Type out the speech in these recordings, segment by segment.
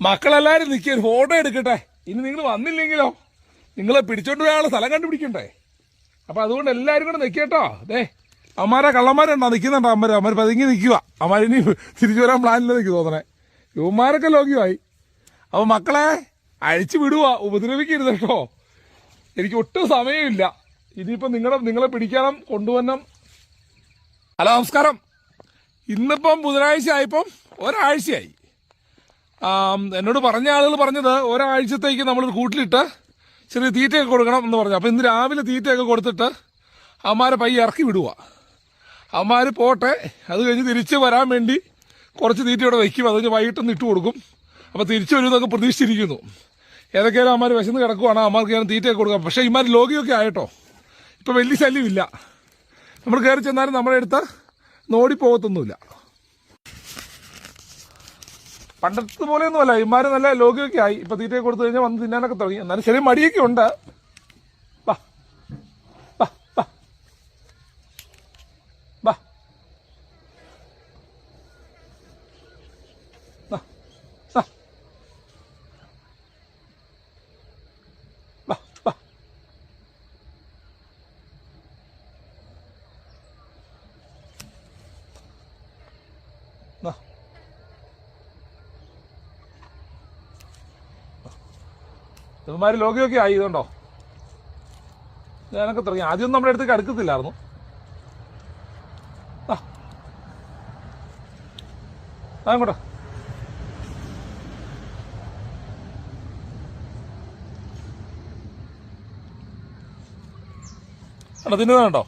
മക്കളെല്ലാരും നിൽക്കുക ഫോട്ടോ എടുക്കട്ടെ. ഇനി നിങ്ങൾ വന്നില്ലെങ്കിലോ? നിങ്ങളെ പിടിച്ചോണ്ട് പോയാലുള്ള സ്ഥലം കണ്ടുപിടിക്കണ്ടേ? അപ്പൊ അതുകൊണ്ട് എല്ലാരും കൂടെ നിൽക്കട്ടോ ദേ അമ്മാരെ കള്ളന്മാരുണ്ടോ? നിൽക്കുന്നുണ്ടോ അമ്മര്? അമ്മര് പതുങ്ങി നിൽക്കുക അമ്മാരിനി തിരിച്ചു വരാൻ പ്ലാനില്ല നിൽക്കു തോന്നണേ. യുവമാരൊക്കെ ലോകിയായി അപ്പൊ മക്കളെ അഴിച്ചു വിടുക ഉപദ്രവിക്കരുത് കേട്ടോ. എനിക്ക് ഒട്ടും സമയമില്ല. ഇനിയിപ്പോ നിങ്ങളെ നിങ്ങളെ പിടിക്കണം കൊണ്ടുവന്നം ഹലോ നമസ്കാരം. ഇന്നിപ്പം ബുധനാഴ്ച ആയപ്പം ഒരാഴ്ചയായി. എന്നോട് പറഞ്ഞ ആളുകൾ പറഞ്ഞത് ഒരാഴ്ചത്തേക്ക് നമ്മൾ കൂട്ടിലിട്ട് ചെറിയ തീറ്റയൊക്കെ കൊടുക്കണം എന്ന് പറഞ്ഞു. അപ്പം ഇന്ന് രാവിലെ തീറ്റയൊക്കെ കൊടുത്തിട്ട് അമ്മാരെ പയ്യെ ഇറക്കി വിടുക അമ്മാർ പോട്ടെ അത് കഴിഞ്ഞ് തിരിച്ച് വരാൻ വേണ്ടി കുറച്ച് തീറ്റ ഇവിടെ വയ്ക്കും. അത് കഴിഞ്ഞ് വൈകിട്ടൊന്ന് ഇട്ട് കൊടുക്കും. അപ്പോൾ തിരിച്ചു വരുമെന്നൊക്കെ പ്രതീക്ഷിച്ചിരിക്കുന്നു. ഏതൊക്കെയാലും അമ്മമാർ വിശന്ന് കിടക്കുവാണ്. അമ്മമാർക്ക് ഞാൻ തീറ്റയൊക്കെ കൊടുക്കാം. പക്ഷേ ഇമാർ ലോകിയൊക്കെ ആയിട്ടോ. ഇപ്പം വലിയ ശല്യമില്ല. നമ്മൾ കയറി ചെന്നാലും നമ്മുടെ അടുത്ത് നോടിപ്പോകത്തൊന്നുമില്ല പണ്ടത്തെ പോലെയൊന്നുമല്ല. ഇമാര് നല്ല ലോകിയൊക്കെ ആയി. ഇപ്പൊ തീറ്റയൊക്കെ കൊടുത്തു കഴിഞ്ഞാൽ വന്ന് തിന്നാനൊക്കെ തുടങ്ങി. എന്നാലും ചെറിയ മടിയൊക്കെ ഉണ്ട്. ഇവന്മാർ ലോകിയൊക്കെ ആയി ഇതുണ്ടോ? ഞാനൊക്കെ തുടങ്ങി. ആദ്യമൊന്നും നമ്മുടെ അടുത്തേക്ക് അടുക്കത്തില്ലായിരുന്നു. അങ്ങോട്ടോ കണ്ടോ തിന്നുന്നുണ്ടോ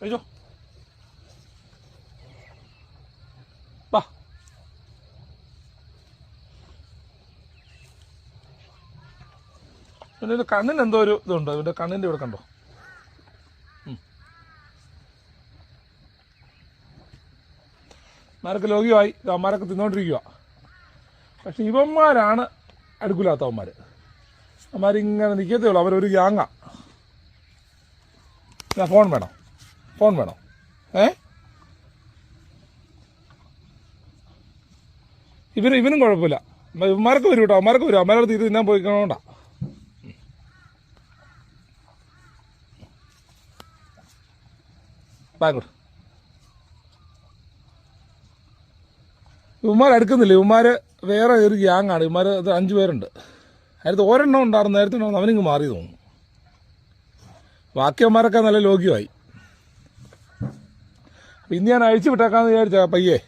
കഴിച്ചോ? പിന്നെ ഇത് കണ്ണിന് എന്തോ ഒരു ഇതുണ്ട്. ഇവിടെ കണ്ണിന്റെ ഇവിടെ കണ്ടോ. മാരൊക്കെ ലോകിയായി അമ്മാരൊക്കെ തിന്നോണ്ടിരിക്കുക പക്ഷെ ഇവന്മാരാണ് അടുക്കില്ലാത്തവന്മാര് അവന്മാരിങ്ങനെ നിൽക്കത്തേ ഉള്ളൂ. അവരൊരു ഗ്യാങ്ങ. ഫോൺ വേണം. ഫോൺ വേണം. ഏ? ഇവർ ഇവനും കുഴപ്പമില്ല. ഇവന്മാർക്ക് വരും കേട്ടോ. അമ്മമാരൊക്കെ വരും. അമ്മമാരോട് തീരെ തിന്നാൻ പോയിക്കണോണ്ടാ. ബാങ്കോട്ട് ഇവന്മാർ എടുക്കുന്നില്ല ഇവന്മാർ വേറെ ഒരു ഗ്യാങ്ങാണ് ഇവന്മാർ അത് അഞ്ചു പേരുണ്ട്. അതിനകത്ത് ഒരെണ്ണം ഉണ്ടായിരുന്നു. നേരത്തെ അവനിങ്ങ് മാറി തോന്നുന്നു. ബാക്കിയന്മാരൊക്കെ നല്ല ലോഗ്യമായി അപ്പൊ ഇന്ന് ഞാൻ അഴിച്ചു വിട്ടേക്കാന്ന് വിചാരിച്ച പയ്യെ.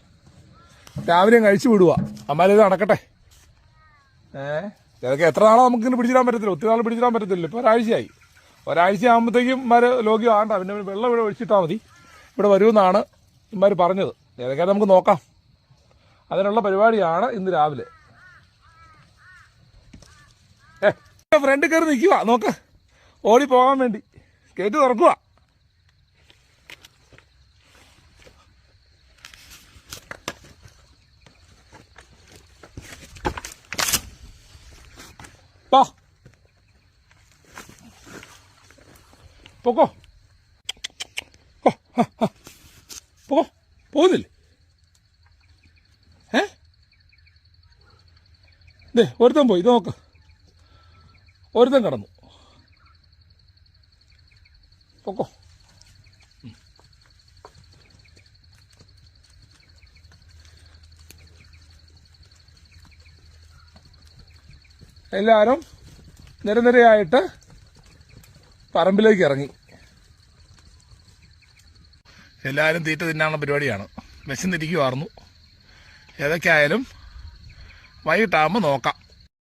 രാവിലെ കഴിച്ചു വിടുക അമ്മാരിത് നടക്കട്ടെ. ഏ? ഇതൊക്കെ എത്ര നാളെ നമുക്ക് ഇങ്ങനെ പിടിച്ചിടാൻ പറ്റത്തില്ല. ഒത്തിരി നാൾ പിടിച്ചിടാൻ പറ്റത്തില്ല ഇപ്പോൾ ഒരാഴ്ചയായി. ഒരാഴ്ച ആകുമ്പോഴത്തേക്കും ഇമാര് ലോഗ്യം ആണ്ട പിന്നെ വെള്ളം ഇവിടെ ഒഴിച്ചിട്ടാൽ മതി. ഇവിടെ വരുമെന്നാണ് ഇമാര് പറഞ്ഞത്. ഏതൊക്കെ നമുക്ക് നോക്കാം. അതിനുള്ള പരിപാടിയാണ് ഇന്ന് രാവിലെ. ഏ ഫ്രണ്ട് കയറി നിൽക്കുക നോക്ക്. ഓടി പോകാൻ വേണ്ടി. ഗേറ്റ് തുറക്കുക പൊക്കോ. പൊക്കോ പോകുന്നില്ലേ? ഏ? ദേ ഒരുത്തൻ പോയി ഇത് നോക്ക്. ഒരുത്തൻ കടന്നു. പൊക്കോ. എല്ലാവരും നിരനിരയായിട്ട് പറമ്പിലേക്ക് ഇറങ്ങി. എല്ലാവരും തീറ്റ തിന്നാനുള്ള പരിപാടിയാണ്. വിശന്നിരിക്കുമായിരുന്നു ഏതൊക്കെ ആയാലും വൈകിട്ടാകുമ്പോൾ നോക്കാം.